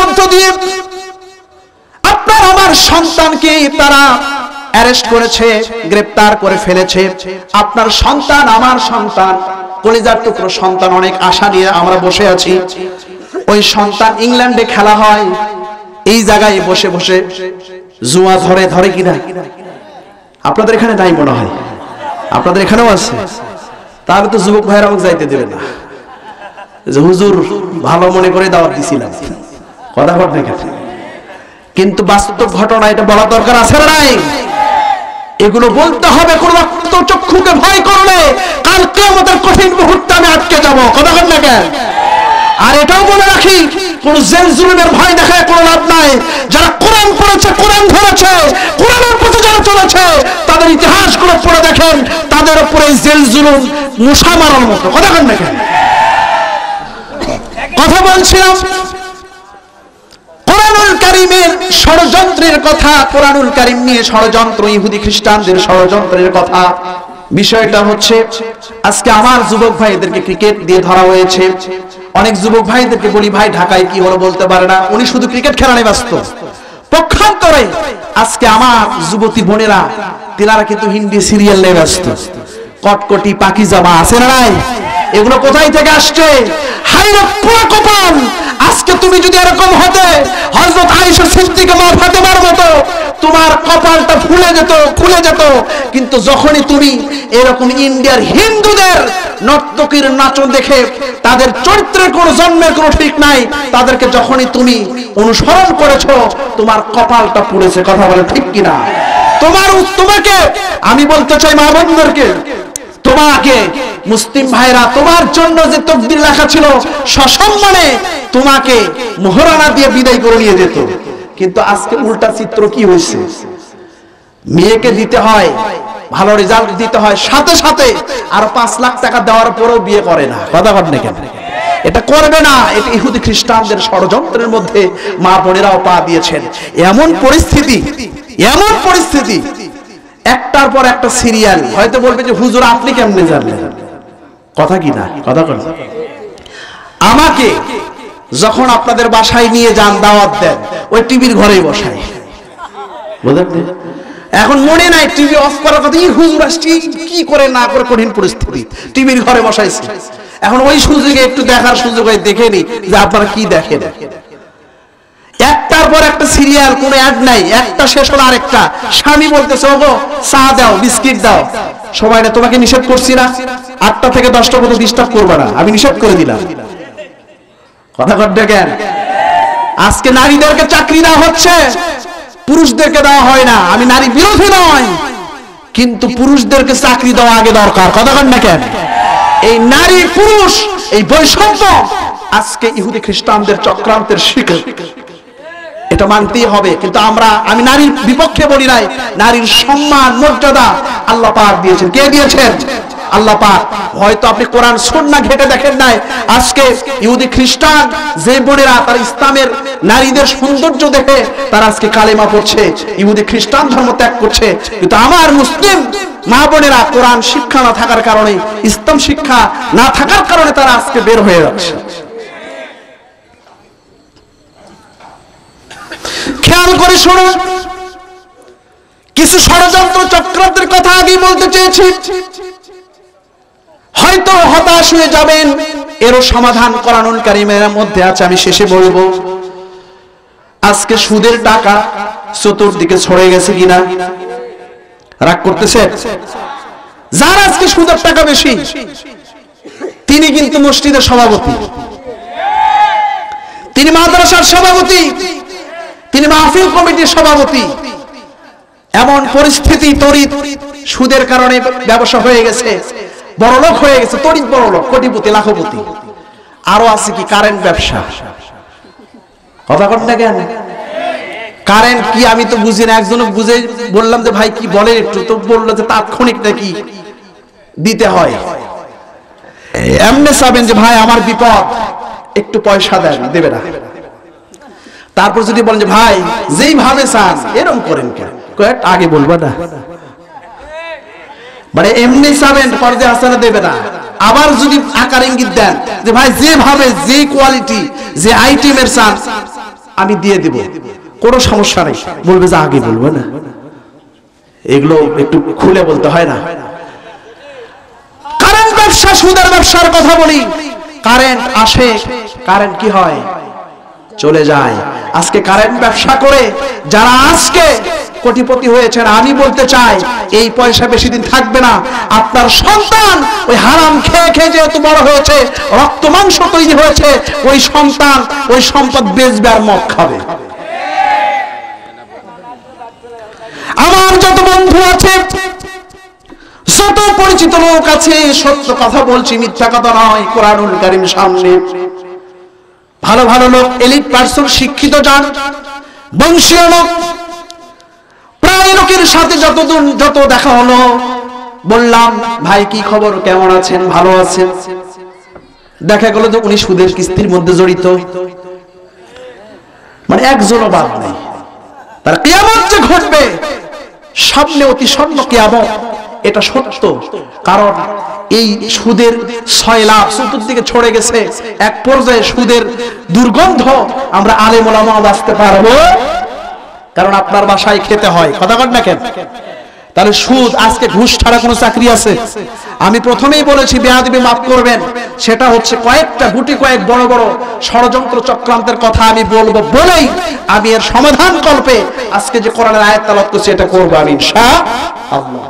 মধ্য দিয়ে আপনার আমার সন্তানকে তারা অ্যারেস্ট করেছে, গ্রেপ্তার করে ফেলেছে, আপনার সন্তান আমার সন্তান, কলিজার টুকরো সন্তান, অনেক আশা নিয়ে আমরা বসে আছি। ওই সন্তান ইংল্যান্ডে খেলা হয়, এই জায়গায় বসে বসে জুয়া ধরে ধরে কিনা। আপনাদের এখানে নাই মনে হয়? আপনাদের এখানেও আছে? তাহলে তো যুবক ভাইয়ের আমাকে যাইতে দেবে না। হুজুর ভালো মনে করে দাওয়াত দিছিলাম। কথা না কিন্তু বাস্তব ঘটনা এটা বলা দরকার আছে নাই? এগুলো বলতে হবে, কোন রক্ত চক্ষুকে ভয় করলে কাল কেমতের কঠিন মুহূর্তে আমি আটকে যাব। কথা বল না আর এটাও বলে রাখি, কোন জেল জুলুমের ভয় দেখায় কোনো লাভ নাই। যারা কোরআন পড়েছে, কোরআন ধরেছে, কোরআনের পথে যারা চলেছে, তাদের ইতিহাসগুলো পড়ে দেখেন, তাদের উপরে জেল জুলুম মুসা মারার মতো। কথা বল না কথা বলছিলাম ষড়যন্ত্রের কথা কোরআনুল কারিম নিয়ে ষড়যন্ত্র, ইহুদি খ্রিস্টানদের ষড়যন্ত্রের কথা। বিষয়টা হচ্ছে, আজকে আমার যুবক ভাইদেরকে ক্রিকেট দিয়ে ধরা হয়েছে। অনেক যুবক ভাইদেরকে বলি, ভাই, ঢাকায় কি হলো বলতে পারে না? উনি শুধু ক্রিকেট খেলা নিয়ে ব্যস্ত। পক্ষান্তরে আজকে আমার যুবতী বোনেরা, তিনারা কিন্তু হিন্দি সিরিয়াল নিয়ে ব্যস্ত। কটকটি পাকি জামা আছে না নাই? এগুলো কোথায় থেকে আসছে? হাইরে পুরো কপাল! আজকে তুমি যদি এরকম হতে, হযরত আয়েশা সিদ্দিকা মা ফাতেমার মতো তোমার কপালটা ফুলে যেত, খুলে যেত। কিন্তু যখনই তুমি এরকম ইন্ডিয়ার হিন্দুদের নর্তকীর নাচন দেখে তাদের চরিত্রের কোনো জন্মের কোনো ঠিক নাই, তাদেরকে যখনই তুমি অনুসরণ করেছ, তোমার কপালটা পুড়েছে। কথা বলে ঠিক কিনা? তোমার তোমাকে আমি বলতে চাই মা বোনদেরকে তোমাকে, মুসলিম ভাইরা, তোমার জন্য যে তকদির লেখা ছিল, সসম্মানে তোমাকে মোহরানা দিয়ে বিদায় করে নিয়ে যেত। কিন্তু আজকে উল্টা চিত্র কি হয়েছে? মেয়েকে দিতে হয়, ভালো রেজাল্ট দিতে হয়, সাথে সাথে আর পাঁচ লাখ টাকা দেওয়ার পরেও বিয়ে করে না। কথা বল কেন? এটা করবে না। এটা ইহুদি খ্রিস্টানদের ষড়যন্ত্রের মধ্যে মা বোনেরাও পা দিয়েছেন। এমন পরিস্থিতি এমন পরিস্থিতি একটার পর একটা সিরিয়াল। হয়তো বলবে যে, হুজুর, আপনি কেমনে জানলেন? কথা কি না? কথা কন। আমাকে যখন আপনাদের বাসায় নিয়ে যান, দাওয়াত দেন, ওই টিভির ঘরেই বসাই। বুঝলেন এখন মনে নাই, টিভি অফ করার কথা, এই হুজুর আসছি কি করে না করে কঠিন পরিস্থিতি? টিভির ঘরে বসাইছি। এখন ওই সুযোগে একটু দেখার সুযোগ হয়, দেখে নি যে আপনারা কি দেখেন। পর একটা সিরিয়াল, কোনো অ্যাড নাই, একটা শেষ হলো আরেকটা। স্বামী বলতেছে, ওগো, চা দাও, বিস্কিট দাও। সবাই না, তোমাকে নিষেধ করছি না, আটটা থেকে দশটা মতো ডিস্টার্ব করবে না, আমি নিষেধ করে দিলাম। কথা কর দেখেন। আজকে নারীদেরকে চাকরি দেওয়া হচ্ছে, পুরুষদেরকে দেওয়া হয় না, আমি নারী বিরোধী নয় কিন্তু পুরুষদেরকে চাকরি দেওয়া আগে দরকার। কথা কন না কেন? এই নারী, পুরুষ, এই বৈষম্য, আজকে ইহুদি খ্রিস্টানদের চক্রান্তের শিকার। এটা মানতেই হবে। কিন্তু আমরা, আমি নারীর বিপক্ষে বলি নাই, নারীর সম্মান, মর্যাদা আল্লাহ পাক দিয়েছেন। কে দিয়েছেন? আল্লাহ পাক। হয়তো আপনি কোরআন, সুন্না ঘেটে দেখেন নাই। আজকে ইহুদি খ্রিস্টান, যে বোনেরা তার ইসলামের নারীদের সৌন্দর্য দেখে, তারা আজকে কালেমা পড়ছে, ইহুদি খ্রিস্টান ধর্ম ত্যাগ করছে। কিন্তু আমার মুসলিম মা বোনেরা কোরআন শিক্ষা না থাকার কারণে, ইসলাম শিক্ষা না থাকার কারণে তারা আজকে বের হয়ে যাচ্ছে খেয়াল করে শুনুন কিছু ষড়যন্ত্র চক্রান্তের কথা বলতে চেয়েছি। হয়তো হতাশ হয়ে যাবেন, এরও সমাধান করানোর কারিমের মধ্যে আছে, আমি শেষে আজকে সুদের টাকা চতুর্দিকে ছড়ে গেছে কিনা? রাগ করতেছে? যার আজকে সুদের টাকা বেশি, তিনি কিন্তু মসজিদের সভাপতি। তিনি মাদ্রাসার সভাপতি। তিনি মাহফিল কমিটির সভাপতি। এমন পরিস্থিতি তরিত সুদের কারণে ব্যবসা হয়ে গেছে, বড়লোক হয়ে গেছে তরিত বড়লোক, কোটিপতি, লাখপতি। আরও আছে কি কারেন্ট ব্যবসা? কথা কন না কেন? কারেন্ট কি আমি তো বুঝি না একজন বুঝে বললাম যে, ভাই, কি বলে একটু? তো বলল যে, তাৎক্ষণিক নাকি দিতে হয়। এমনি চাবেন যে, ভাই, আমার বিপদ, একটু পয়সা দেন, দেবে না। তারপর যদি বলেন যে, ভাই, যেই ভাবে চান এরকম করেন কেন? আগে বলব না। মানে এমনি চাবেন পর্দে হাসানা দেবে না। আবার যদি আকার ইঙ্গিত দেন যে, ভাই যেভাবে যে কোয়ালিটি, যে আইটেমের চান, আমি দিয়ে দিব। কোনো সমস্যা নেই। বলবে যে, আগে বলব না। এগুলো একটু খুলে বলতে হয় না। কারেন্ট ব্যবসা, সুদের ব্যবসার কথা বলি। কারেন্ট আসে, কারেন্ট কি হয়? চলে যায়। আজকে কারেন্ট ব্যবসা করে যারা আজকে কোটিপতি হয়েছেন, আমি বলতে চাই, এই পয়সা বেশি দিন থাকবে না। আপনার সন্তান ওই হারাম খেয়ে খেয়ে যেহেতু বড় হয়েছে, রক্ত মাংস তৈরি হয়েছে, ওই সন্তান ওই সম্পদ বেচবে আর মদ খাবে। আমার যত বন্ধু আছে, যত পরিচিত লোক আছে, সত্য কথা বলছি, মিথ্যা কথা নয়, কোরআনুল কারিম সামনে। ভালো ভালো লোক এলিট পার্সন শিক্ষিত যান বংশীয় লোক। প্রায় লোকের সাথে যতদূর যত দেখা হলো, বললাম, ভাই, কি খবর? কেমন আছেন? ভালো আছেন? দেখা গেল যে উনি সুদের কিস্তির মধ্যে জড়িত। মানে একজনও বাদ নেই। তার কিয়ামত যে ঘটবে, সামনে অতি স্বর্ণ কিয়ামত, এটা সত্য। কারণ এই সুদের ছয় লাখ চতুর্দিকে ছড়ে গেছে। এক পর্যায়ে সুদের দুর্গন্ধ আমরা আলেম ওলামা বাঁচতে পারব। কারণ আপনার বাসায় খেতে হয়। কথা কন না কেন? তাহলে সুদ, আজকে ঘুষ ছাড়া কোনো চাকরি আছে? আমি প্রথমেই বলেছি, বেয়াদবি মাফ করবেন। সেটা হচ্ছে কয়েকটা, গুটি কয়েক বড় বড় ষড়যন্ত্র চক্রান্তের কথা আমি বলব বলেই আমি এর সমাধান কল্পে আজকে যে কোরআনের আয়াত তালাত করছি, এটা করব আমি ইনশাআল্লাহ